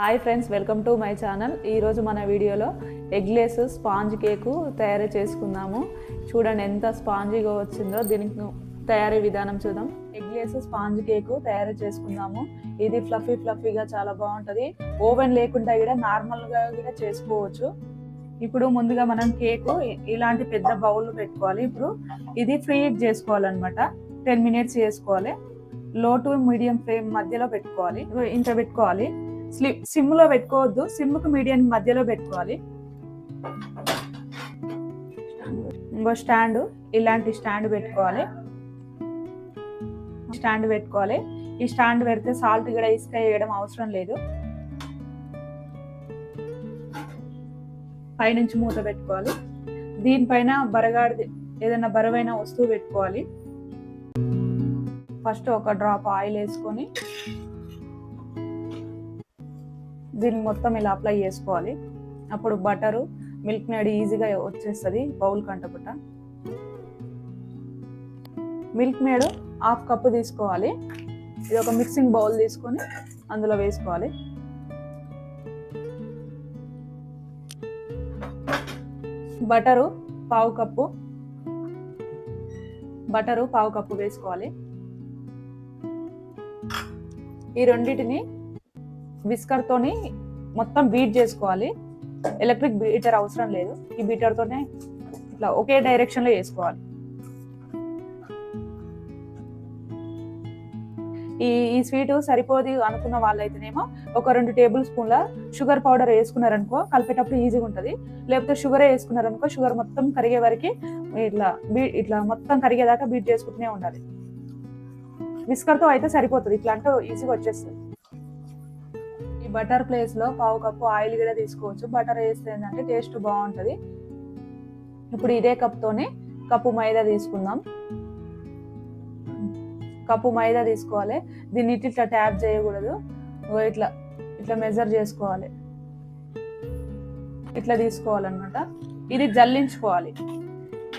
Hi friends welcome to my channel. ఈరోజు మన వీడియోలో ఎగ్లెస్ స్పాంజ్ కేకు తయారు చేసుకుందాము. చూడండి ఎంత స్పాంజీగా వచ్చిందో దీనికి తయారీ విధానం చూద్దాం. ఎగ్లెస్ స్పాంజ్ కేకు తయారు చేసుకుందాము. ఇది ఫ్లఫీ ఫ్లఫీగా చాలా బాగుంటుంది. ఓవెన్ లేకుండా కూడా నార్మల్గా కూడా చేసుకోవచ్చు. ఇప్పుడు ముందుగా మనం కేకు ఇలాంటి పెద్ద బౌల్ పెట్టుకోవాలి. ఇప్పుడు ఇది ఫ్రీ హీట్ చేసుకోవాలన్నమాట. టెన్ మినిట్స్ చేసుకోవాలి. లో టు మీడియం ఫ్లేమ్ మధ్యలో పెట్టుకోవాలి. ఇంత పెట్టుకోవాలి. స్లిప్ సిమ్లో పెట్టుకోవద్దు. సిమ్కు మీడియం మధ్యలో పెట్టుకోవాలి. ఇంకో స్టాండ్ ఇలాంటి స్టాండ్ పెట్టుకోవాలి. స్టాండ్ పెట్టుకోవాలి. ఈ స్టాండ్ పెడితే సాల్ట్ కూడా ఇసుక వేయడం అవసరం లేదు. పైనుంచి మూత పెట్టుకోవాలి. దీనిపైన బరగాడి ఏదైనా బరువైన వస్తువు పెట్టుకోవాలి. ఫస్ట్ ఒక డ్రాప్ ఆయిల్ వేసుకొని దీన్ని మొత్తం ఇలా అప్లై చేసుకోవాలి. అప్పుడు బటరు మిల్క్ మేడ్ ఈజీగా వచ్చేస్తుంది బౌల్ కంటపుట మిల్క్ మేడ్ హాఫ్ కప్పు తీసుకోవాలి. ఇది ఒక మిక్సింగ్ బౌల్ తీసుకొని అందులో వేసుకోవాలి. బటరు పావు కప్పు బటరు పావు కప్పు వేసుకోవాలి. ఈ రెండింటిని విస్కర్ తోని మొత్తం బీట్ చేసుకోవాలి. ఎలక్ట్రిక్ బీటర్ అవసరం లేదు. ఈ బీటర్ తోనే ఇట్లా ఒకే డైరెక్షన్లో వేసుకోవాలి ఈ ఈ స్వీట్ సరిపోదు అనుకున్న వాళ్ళైతేనేమో ఒక రెండు టేబుల్ స్పూన్ల షుగర్ పౌడర్ వేసుకున్నారనుకో కలిపేటప్పుడు ఈజీగా ఉంటుంది లేకపోతే షుగర్ వేసుకున్నారనుకో షుగర్ మొత్తం కరిగే వరకు ఇట్లా బీ ఇట్లా మొత్తం కరిగేదాకా బీట్ చేసుకుంటూనే ఉండాలి. విస్కర్తో అయితే సరిపోతుంది. ఇట్లా అంటే ఈజీగా వచ్చేస్తుంది. బటర్ ప్లేస్లో పావు కప్పు ఆయిల్ కూడా తీసుకోవచ్చు. బటర్ వేస్తే ఏంటంటే టేస్ట్ బాగుంటుంది. ఇప్పుడు ఇదే కప్తోనే కప్పు మైదా తీసుకుందాం. కప్పు మైదా తీసుకోవాలి. దీన్ని ఇట్లా ట్యాప్ చేయకూడదు. ఇట్లా ఇట్లా మెజర్ చేసుకోవాలి. ఇట్లా తీసుకోవాలన్నమాట. ఇది జల్లించుకోవాలి.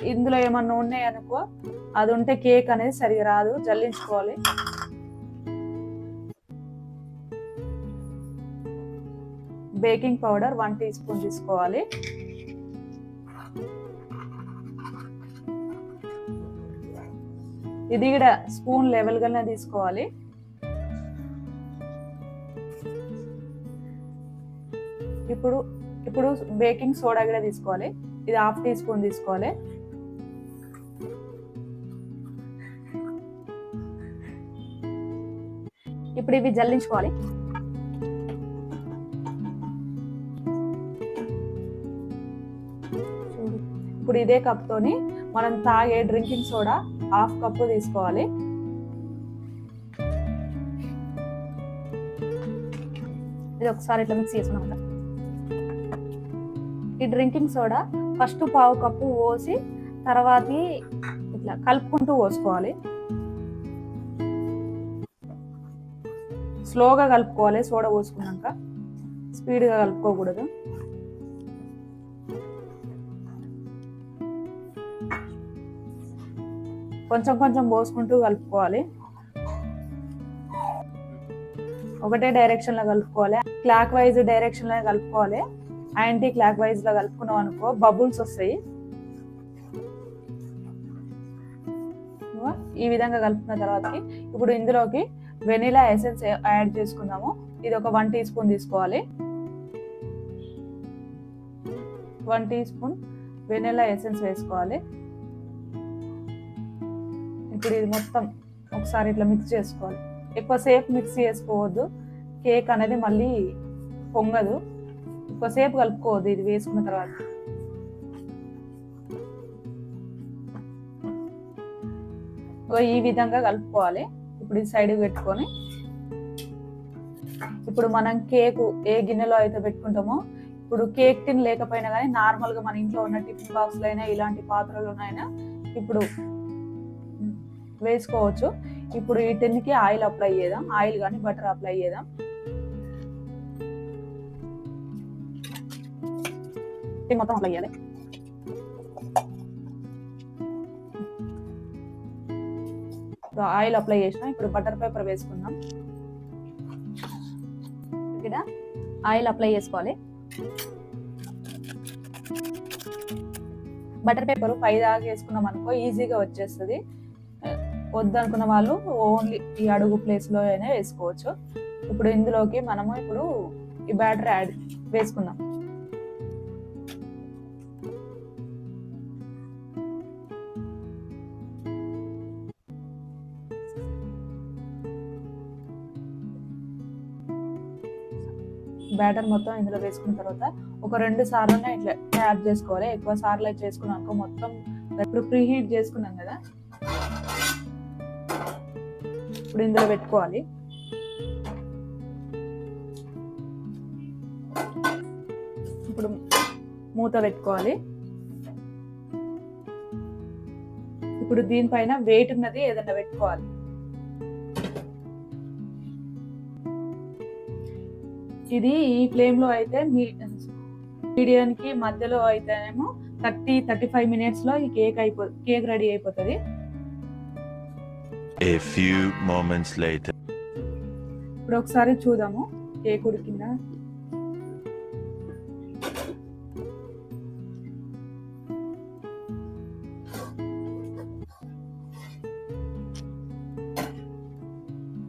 ఇందులో ఏమన్నా ఉన్నాయనుకో అది ఉంటే కేక్ అనేది సరిగా రాదు. జల్లించుకోవాలి. Baking powder one teaspoon తీసుకోవాలి. ఇది కూడా స్పూన్ లెవెల్ గానే తీసుకోవాలి. ఇప్పుడు ఇప్పుడు బేకింగ్ సోడా కూడా తీసుకోవాలి. ఇది హాఫ్ టీ స్పూన్ తీసుకోవాలి. ఇప్పుడు ఇవి జల్లించుకోవాలి. ఇప్పుడు ఇదే కప్ తోని మనం తాగే డ్రింకింగ్ సోడా హాఫ్ కప్పు తీసుకోవాలి. ఇది ఒకసారి ఇట్లా మిక్స్ చేసుకున్నాం ఈ డ్రింకింగ్ సోడా ఫస్ట్ పావు కప్పు పోసి తర్వాత ఇట్లా కలుపుకుంటూ పోసుకోవాలి. స్లోగా కలుపుకోవాలి సోడా పోసుకున్నాక. స్పీడ్గా కలుపుకోకూడదు. కొంచెం కొంచెం పోసుకుంటూ కలుపుకోవాలి. ఒకటే డైరెక్షన్లో కలుపుకోవాలి. క్లాక్ వైజ్ డైరెక్షన్లో కలుపుకోవాలి. యాంటీ క్లాక్ వైజ్లో కలుపుకున్నాం అనుకో బబుల్స్ వస్తాయి. ఈ విధంగా కలుపుకున్న తర్వాతకి ఇప్పుడు ఇందులోకి వెనిలా ఎసెన్స్ యాడ్ చేసుకుందాము. ఇది ఒక వన్ టీ స్పూన్ తీసుకోవాలి. One teaspoon vanilla essence వేసుకోవాలి. ఇప్పుడు ఇది మొత్తం ఒకసారి ఇట్లా మిక్స్ చేసుకోవాలి. ఎక్కువసేపు మిక్స్ చేసుకోవద్దు. కేక్ అనేది మళ్ళీ పొంగదు. ఎక్కువసేపు కలుపుకోవద్దు ఇది వేసుకున్న తర్వాత. ఈ విధంగా కలుపుకోవాలి. ఇప్పుడు ఇది సైడ్ పెట్టుకొని. ఇప్పుడు మనం కేకు ఏ గిన్నెలో అయితే పెట్టుకుంటామో ఇప్పుడు కేక్ టిన్ లేకపోయినా కానీ నార్మల్గా మన ఇంట్లో ఉన్న టిఫిన్ బాక్స్లో అయినా ఇలాంటి పాత్రలోనైనా ఇప్పుడు వేసుకోవచ్చు. ఇప్పుడు ఈ ఆయిల్ అప్లై చేద్దాం. ఆయిల్ కానీ బటర్ అప్లై చేద్దాం. మొత్తం అప్లై చేయాలి. ఆయిల్ అప్లై చేసినాం ఇప్పుడు బటర్ పేపర్ వేసుకుందాం. ఇక్కడ ఆయిల్ అప్లై చేసుకోవాలి. బటర్ పేపర్ పై దాకా వేసుకున్నాం అనుకో ఈజీగా వచ్చేస్తుంది. వద్దనుకున్న వాళ్ళు ఓన్లీ ఈ అడుగు ప్లేస్లో అయినా వేసుకోవచ్చు. ఇప్పుడు ఇందులోకి మనము ఇప్పుడు ఈ బ్యాటర్ యాడ్ వేసుకుందాం. బ్యాటర్ మొత్తం ఇందులో వేసుకున్న తర్వాత ఒక రెండు సార్లు ఇట్లా ట్యాప్ చేసుకోవాలి. ఎక్కువ సార్లు అయితే చేసుకున్నాం అనుకో మొత్తం ఇప్పుడు ప్రీ హీట్ చేసుకున్నాం కదా. ఇప్పుడు ఇందులో పెట్టుకోవాలి. ఇప్పుడు మూత పెట్టుకోవాలి. ఇప్పుడు దీనిపైన వెయిట్ ఉన్నది ఏదైనా పెట్టుకోవాలి. ఇది ఈ ఫ్లేమ్లో అయితే మీ మీడియానికి మధ్యలో అయితేనేమో థర్టీ థర్టీ ఫైవ్ మినిట్స్లో ఈ కేక్ అయిపో కేక్ రెడీ అయిపోతుంది. A few moments later. ఇప్పుడు ఒకసారి చూద్దాము. కేక్ ఉడికిందా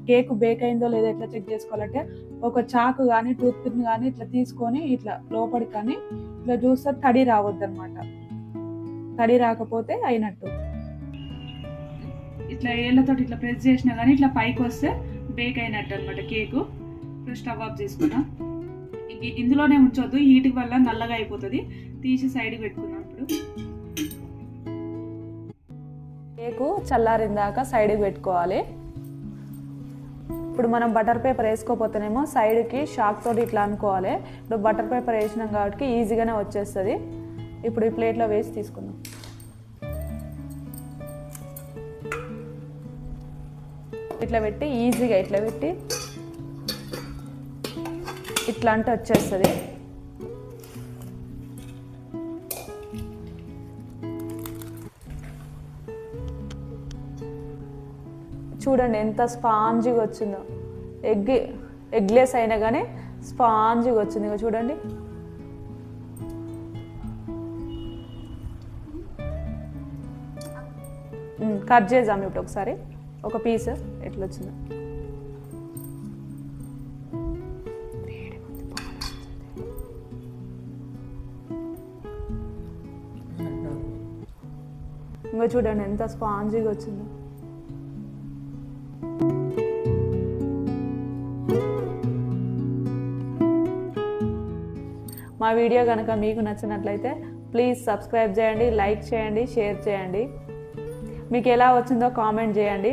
కేక్ బేక్ అయిందో లేదో ఎట్లా చెక్ చేసుకోవాలంటే ఒక చాకు కానీ టూత్ పిన్ కానీ ఇట్లా తీసుకొని ఇట్లా లోపలికి కానీ ఇట్లా చూస్తే తడి రావద్దు అనమాట తడి రాకపోతే అయినట్టు. ఇట్లా ఏళ్ళతో ఇట్లా ప్రెస్ చేసినా కానీ ఇట్లా పైకి వస్తే బేక్ అయినట్టు అనమాట కేకు ఇప్పుడు స్టవ్ ఆఫ్ చేసుకున్నాం. ఇందులోనే ఉంచొద్దు హీట్ వల్ల నల్లగా అయిపోతుంది. తీసి సైడ్ పెట్టుకున్నాం ఇప్పుడు. కేకు చల్లారిందాక సైడ్కి పెట్టుకోవాలి. ఇప్పుడు మనం బటర్ పేపర్ వేసుకోపోతేనేమో సైడ్కి షాక్ తోటి ఇట్లా అనుకోవాలి. ఇప్పుడు బటర్ పేపర్ వేసినాం కాబట్టి ఈజీగానే వచ్చేస్తుంది. ఇప్పుడు ఈ ప్లేట్లో వేసి తీసుకుందాం. ఇట్లా పెట్టి ఈజీగా ఇట్లా పెట్టి ఇట్లా అంటే వచ్చేస్తుంది. చూడండి ఎంత స్పాంజిగా వచ్చిందో. ఎగ్ ఎగ్లెస్ అయినా కానీ స్పాంజిగా వచ్చింది చూడండి. కట్ చేద్దాం ఇప్పుడు ఒకసారి. ఒక పీస్ ఎట్లా వచ్చిందో ఇంకా చూడండి ఎంత స్పాంజీగా వచ్చిందో. మా వీడియో కనుక మీకు నచ్చినట్లయితే ప్లీజ్ సబ్స్క్రైబ్ చేయండి లైక్ చేయండి షేర్ చేయండి. మీకు ఎలా వచ్చిందో కామెంట్ చేయండి.